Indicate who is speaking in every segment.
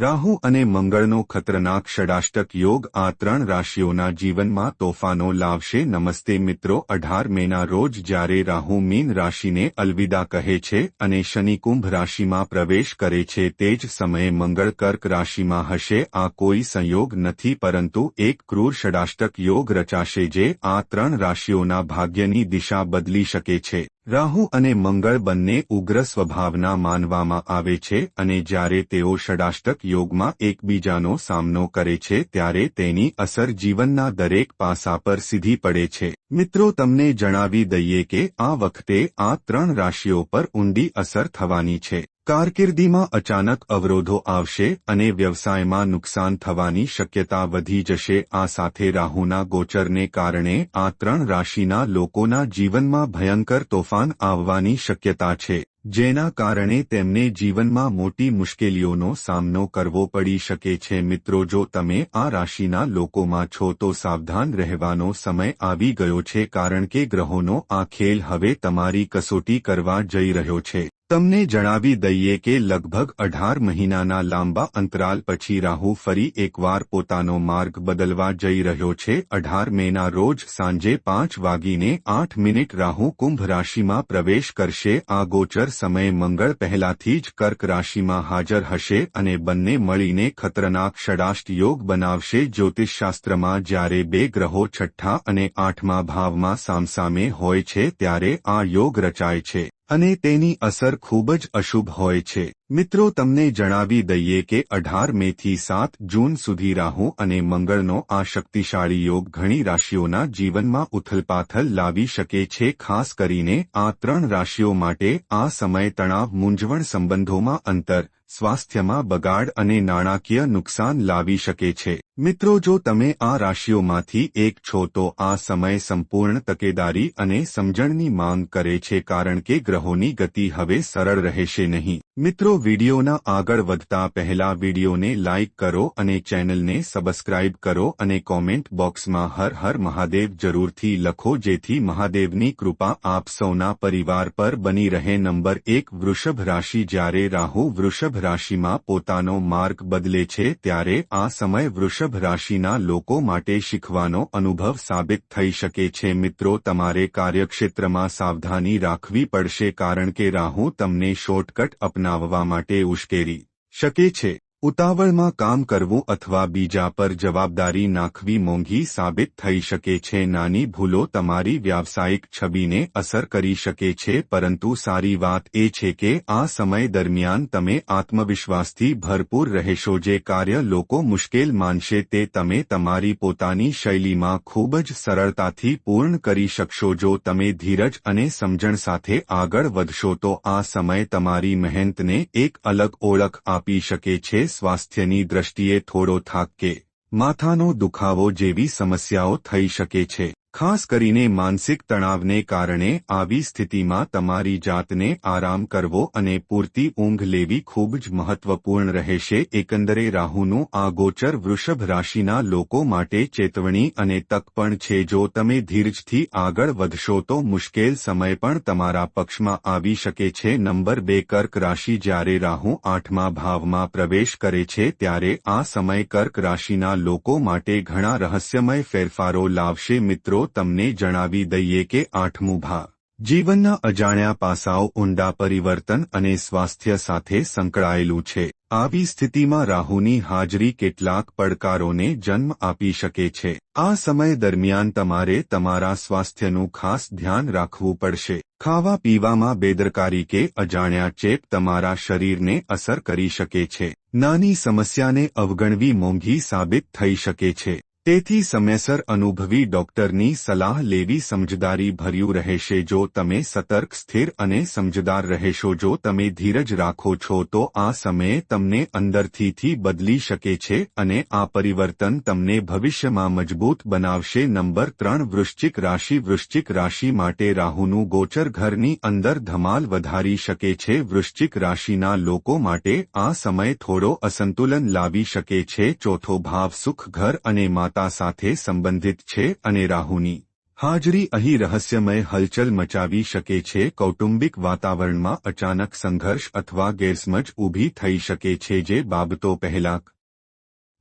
Speaker 1: રાહુ અને મંગળનો ખતરનાક ષડાષ્ટક યોગ આ ત્રણ રાશિઓના જીવનમાં તોફાનો લાવશે. નમસ્તે મિત્રો, અઢાર મેના રોજ જ્યારે રાહુ મીન રાશિને અલવિદા કહે છે અને શનિ કુંભ રાશિમાં પ્રવેશ કરે છે તે જ સમયે મંગળ કર્ક રાશિમાં હશે. આ કોઈ સંયોગ નથી પરંતુ એક ક્રૂર ષડાષ્ટક યોગ રચાશે જે આ ત્રણ રાશિઓના ભાગ્યની દિશા બદલી શકે છે. રાહુ અને મંગળ બંને ઉગ્ર સ્વભાવના માનવામાં આવે છે અને જ્યારે તેઓ ષડાષ્ટક યોગમાં એકબીજાનો સામનો કરે છે ત્યારે તેની અસર જીવનના દરેક પાસા પર સીધી પડે છે. મિત્રો, તમને જણાવી દઈએ કે આ વખતે આ ત્રણ રાશિઓ પર ઊંડી અસર થવાની છે. કારકિર્દીમાં અચાનક અવરોધો આવશે અને વ્યવસાયમાં નુકસાન થવાની શક્યતા વધી જશે. આ સાથે રાહુના ગોચરને કારણે આ ત્રણ રાશિના લોકોના જીવનમાં ભયંકર તોફાન આવવાની શક્યતા છે, જેના કારણે તેમને જીવનમાં મોટી મુશ્કેલીઓનો સામનો કરવો પડી શકે છે. મિત્રો, જો તમે આ રાશિના લોકોમાં છો તો સાવધાન રહેવાનો સમય આવી ગયો છે, કારણ કે ગ્રહોનો આ ખેલ હવે તમારી કસોટી કરવા જઈ રહ્યો છે. તમને જણાવી દઈએ કે લગભગ અઢાર મહિનાના લાંબા અંતરાલ પછી રાહુ ફરી એકવાર પોતાનો માર્ગ બદલવા જઈ રહ્યો છે. અઢાર મેના રોજ સાંજે પાંચ વાગીને આઠ મિનિટ રાહુ કુંભ રાશિમાં પ્રવેશ કરશે. આ ગોચર સમયે મંગળ પહેલાથી જ કર્ક રાશિમાં હાજર હશે અને બંને મળીને ખતરનાક ષડાષ્ટ યોગ બનાવશે. જ્યોતિષશાસ્ત્રમાં જ્યારે બે ગ્રહો છઠ્ઠા અને આઠમા ભાવમાં સામસામે હોય છે, ત્યારે આ યોગ રચાય છે. અને તેની અસર ખૂબ જ અશુભ હોય છે. મિત્રો, તમને જણાવી દઈએ કે અઢાર મેથી સાત જૂન સુધી રાહુ અને મંગળનો આ શક્તિશાળી યોગ ઘણી રાશિઓના જીવનમાં ઉથલપાથલ લાવી શકે છે, ખાસ કરીને આ ત્રણ રાશિઓ માટે આ સમય તણાવ, મૂંઝવણ સંબંધોમાં અંતર સ્વાસ્થ્યમાં બગાડ અને નાણાકીય નુકસાન લાવી શકે છે. મિત્રો, જો તમે આ રાશિઓમાંથી એક છો, તો આ સમય સંપૂર્ણ તકેદારી અને સમજણની માંગ કરે છે કારણ કે ગ્રહોની ગતિ હવે સરળ રહેશે નહીં. મિત્રો, વિડીયોના આગળ વધતા પહેલા વિડીયોને લાઇક કરો અને ચેનલને સબસ્ક્રાઇબ કરો અને કોમેન્ટ બોક્સમાં હર હર મહાદેવ જરૂરથી લખો, જેથી મહાદેવની કૃપા આપ સૌના પરિવાર પર બની રહે. નંબર એક, વૃષભ રાશિ. જ્યારે રાહુ વૃષભ રાશિમાં પોતાનો માર્ગ બદલે છે ત્યારે આ સમય વૃષભ રાશિના લોકો માટે શીખવાનો અનુભવ સાબિત થઈ શકે છે. મિત્રો, તમારે કાર્યક્ષેત્રમાં સાવધાની રાખવી પડશે કારણ કે રાહુ તમને શોર્ટકટ અપનાવવા માટે ઉશ્કેરી શકે છે. ઉતાવળમાં કામ કરવું અથવા બીજા પર જવાબદારી નાખવી મોંઘી સાબિત થઈ શકે છે. નાની ભૂલો તમારી વ્યાવસાયિક છબીને અસર કરી શકે છે, પરંતુ સારી વાત એ છે કે આ સમય દરમિયાન તમે આત્મવિશ્વાસથી ભરપૂર રહેશો. જે કાર્ય લોકો મુશ્કેલ માનશે તે તમે તમારી પોતાની શૈલીમાં ખૂબ જ સરળતાથી પૂર્ણ કરી શકશો. જો તમે ધીરજ અને સમજણ સાથે આગળ વધશો તો આ સમય તમારી મહેનતને એક અલગ ઓળખ આપી શકે છે. સ્વાસ્થ્યની દ્રષ્ટિએ થોડો થાક કે માથાનો દુખાવો જેવી સમસ્યાઓ થઈ શકે છે. ખાસ કરીને માનસિક તણાવને કારણે આવી સ્થિતિમાં તમારી જાતને આરામ કરવો અને પૂરતી ઊંઘ લેવી ખૂબ જ મહત્વપૂર્ણ રહેશે. એકંદરે રાહુનું આ ગોચર વૃષભ રાશિના લોકો માટે ચેતવણી અને તક પણ છે. જો તમે ધીરજથી આગળ વધશો તો મુશ્કેલ સમય પણ તમારા પક્ષમાં આવી શકે છે. નંબર બે, કર્ક રાશિ જ્યારે રાહુ આઠમા ભાવમાં પ્રવેશ કરે છે ત્યારે આ સમય કર્ક રાશિના લોકો માટે ઘણા રહસ્યમય ફેરફારો લાવશે. મિત્રો તમને જણાવી દઈએ કે આઠમું ભા જીવનના અજાણ્યા પાસાઓ ઊંડા પરિવર્તન અને સ્વાસ્થ્ય સાથે સંકળાયેલું છે. આવી સ્થિતિમાં રાહુની હાજરી કેટલાક પડકારોને જન્મ આપી શકે છે. આ સમય દરમિયાન તમારે તમારા સ્વાસ્થ્યનું ખાસ ધ્યાન રાખવું પડશે. ખાવા પીવામાં બેદરકારી કે અજાણ્યા ચેપ તમારા શરીરને અસર કરી શકે છે. નાની સમસ્યાને અવગણવી મોંઘી સાબિત થઈ શકે છે. તેથી સમયસર અનુભવી ડોક્ટરની સલાહ લેવી સમજદારી ભર્યું રહેશે. જો તમે સતર્ક, સ્થિર અને સમજદાર રહેશો, જો તમે ધીરજ રાખો છો, તો આ સમયે તમને અંદરથીથી બદલી શકે છે અને આ પરિવર્તન તમને ભવિષ્યમાં મજબૂત બનાવશે. નંબર ત્રણ, વૃશ્ચિક રાશિ. વૃશ્ચિક રાશિ માટે રાહુનું ગોચર ઘરની અંદર ધમાલ વધારી શકે છે. વૃશ્ચિક રાશિના લોકો માટે આ સમય થોડો અસંતુલન લાવી શકે છે. ચોથો ભાવ, સુખ ઘર અને માતા માતા સાથે સંબંધિત છે અને રાહુની હાજરી અહીં રહસ્યમય હલચલ મચાવી શકે છે. કૌટુંબિક વાતાવરણમાં અચાનક સંઘર્ષ અથવા ગેરસમજ ઊભી થઈ શકે છે, જે બાબતો પહેલા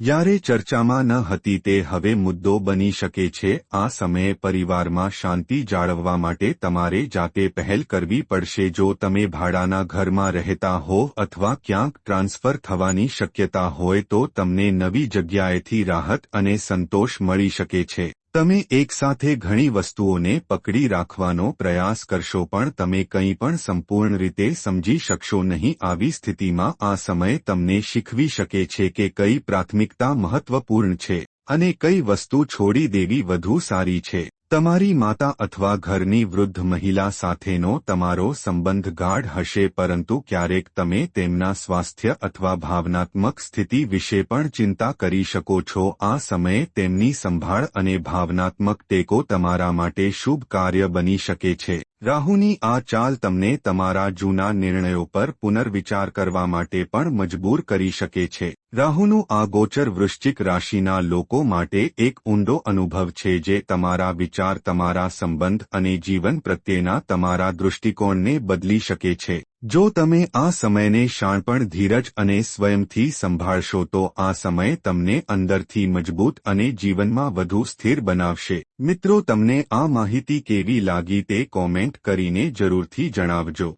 Speaker 1: યારે ચર્ચામાં ન હતી તે હવે મુદ્દો બની શકે છે. આ સમયે પરિવારમાં શાંતિ જાળવવા માટે તમારે જાતે પહેલ કરવી પડશે. જો તમે ભાડાના ઘરમાં રહેતા હો અથવા ક્યાંક ટ્રાન્સફર થવાની શક્યતા હોય તો તમને નવી જગ્યાએથી રાહત અને સંતોષ મળી શકે છે. તમે એકસાથે ઘણી વસ્તુઓને પકડી રાખવાનો પ્રયાસ કરશો પણ તમે કંઈ પણ સંપૂર્ણ રીતે સમજી શકશો નહીં આવી સ્થિતિમાં આ સમય તમને શીખવી શકે છે કે કઈ પ્રાથમિકતા મહત્વપૂર્ણ છે અને કઈ વસ્તુ છોડી દેવી વધુ સારી છે. તમારી માતા અથવા ઘરની વૃદ્ધ મહિલા સાથેનો તમારો સંબંધ ગાઢ હશે પરંતુ ક્યારેક તમે તેમના સ્વાસ્થ્ય અથવા ભાવનાત્મક સ્થિતિ વિશે પણ ચિંતા કરી શકો છો. આ સમયે તેમની સંભાળ અને ભાવનાત્મક ટેકો તમારા માટે શુભ કાર્ય બની શકે છે. રાહુની આ ચાલ તમને તમારા જૂના નિર્ણયો પર પુનર્વિચાર કરવા માટે પણ મજબૂર કરી શકે છે. રાહુનું આ ગોચર વૃશ્ચિક રાશિના લોકો માટે એક ઊંડો અનુભવ છે જે તમારા વિચાર, તમારા સંબંધ અને જીવન પ્રત્યેના તમારા દૃષ્ટિકોણને બદલી શકે છે. જો તમે આ સમયને શાણપણ ધીરજ અને સ્વયંથી સંભાળશો તો આ સમય તમને અંદરથી મજબૂત અને જીવનમાં વધુ સ્થિર બનાવશે. મિત્રો, તમને આ માહિતી કેવી લાગી તે કોમેન્ટ કરીને જરૂરથી જણાવજો.